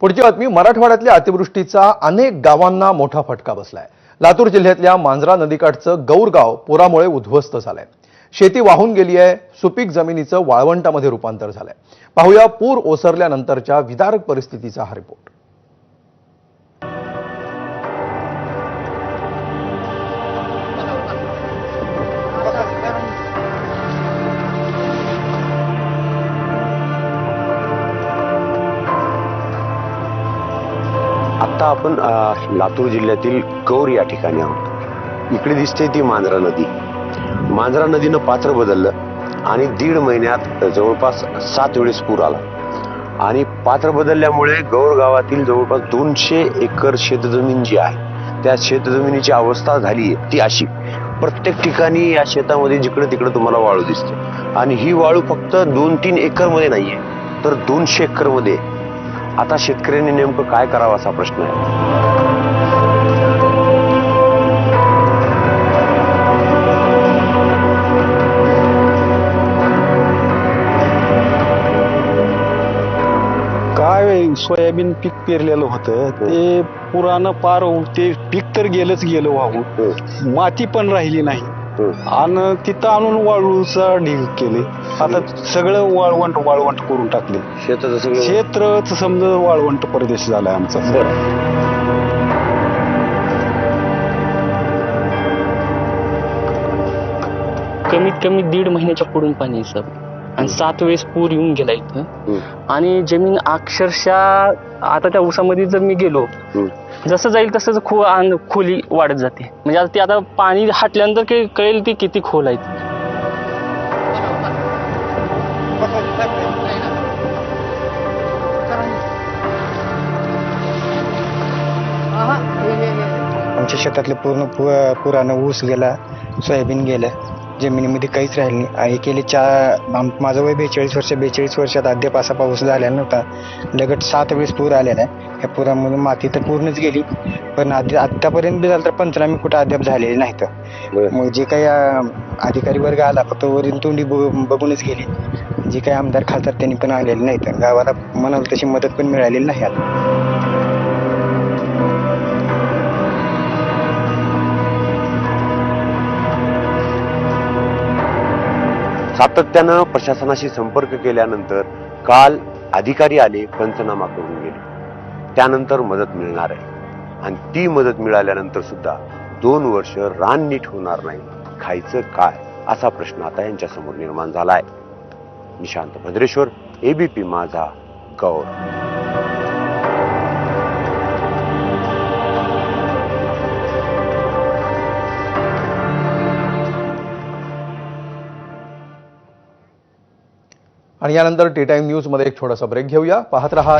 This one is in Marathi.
पुढची बातमी मराठवाड्यातल्या अतिवृष्टीचा अनेक गावांना मोठा फटका बसलाय. लातूर जिल्ह्यातल्या मांजरा नदीकाठचं गौरगाव पुरामुळे उद्ध्वस्त झालंय. शेती वाहून गेली आहे सुपीक जमिनीचं वाळवंटामध्ये रूपांतर झालंय. पाहूया पूर ओसरल्यानंतरच्या विदारक परिस्थितीचा हा रिपोर्ट आता आपण लातूर जिल्ह्यातील गौर या ठिकाणी आहोत. इकडे दिसते ती मांजरा नदी. मांजरा नदीनं पात्र बदललं आणि दीड महिन्यात जवळपास सात वेळेस पूर आला. आणि पात्र बदलल्यामुळे गौर गावातील जवळपास दोनशे एकर शेतजमीन जी आहे त्या शेतजमिनीची अवस्था झाली आहे ती अशी. प्रत्येक ठिकाणी या शेतामध्ये जिकडे तिकडे तुम्हाला वाळू दिसते. आणि ही वाळू फक्त दोन तीन एकरमध्ये नाही आहे तर दोनशे एकरमध्ये आहे. आता शेतकऱ्यांनी नेमकं काय करावं असा प्रश्न आहे. काय सोयाबीन पीक पेरलेलं होतं ते पुरानं पार ते पीक तर गेलंच गेलं वाहून. माती पण राहिली नाही. आणि तिथं आणून वाळूचा ढीग केले. आता सगळं वाळवंट वाळवंट करून टाकले. शेताचं सगळं? क्षेत्र समजा वाळवंट प्रदेश झालाय आमचा. कमीत कमी दीड महिन्याच्या पुढून पाणी आहे सर आणि सात वेळेस पूर येऊन गेला इथं. आणि जमीन अक्षरशः आता त्या ऊसामध्ये जर मी गेलो. जसं जाईल तसं खो खोली वाढत जाते म्हणजे आता ते आता पाणी हटल्यानंतर कळेल ती किती खोल आहे ती. आमच्या शेतातले पूर्ण पु पुरानं ऊस गेला सोयाबीन गेलं जमिनीमध्ये काहीच राहिलं नाही. आणि गेले चार आम- माझं वय बेचाळीस वर्ष बेचाळीस वर्षात अद्याप असा पाऊस झालेला नव्हता. लगट सात वेळेस पूर आलेला आहे. या पुरामधून माती तर पूर्णच गेली. पण आधी आत्तापर्यंत बी झालं तर पंचनामे कुठं अद्याप झालेले नाहीत. मग जे काही अधिकारी वर्ग आला फक्त वरील तोंडी बघ- बघूनच गेली. जे काही आमदार खासदार त्यांनी पण आलेले नाहीत. गावाला म्हणाल तशी मदत पण मिळालेली नाही आता. सातत्यानं प्रशासनाशी संपर्क केल्यानंतर काल अधिकारी आले पंचनामा करून गेले. त्यानंतर मदत मिळणार आहे. आणि ती मदत मिळाल्यानंतर सुद्धा दोन वर्ष रान नीट होणार नाही. खायचं काय? असा प्रश्न आता यांच्यासमोर निर्माण निर्माण झालाय निशांत भद्रेश्वर एबीपी माझा गौर. आणि यानंतर टी टाइम न्यूजमध्ये एक छोटासा ब्रेक घेऊया. पाहत रहा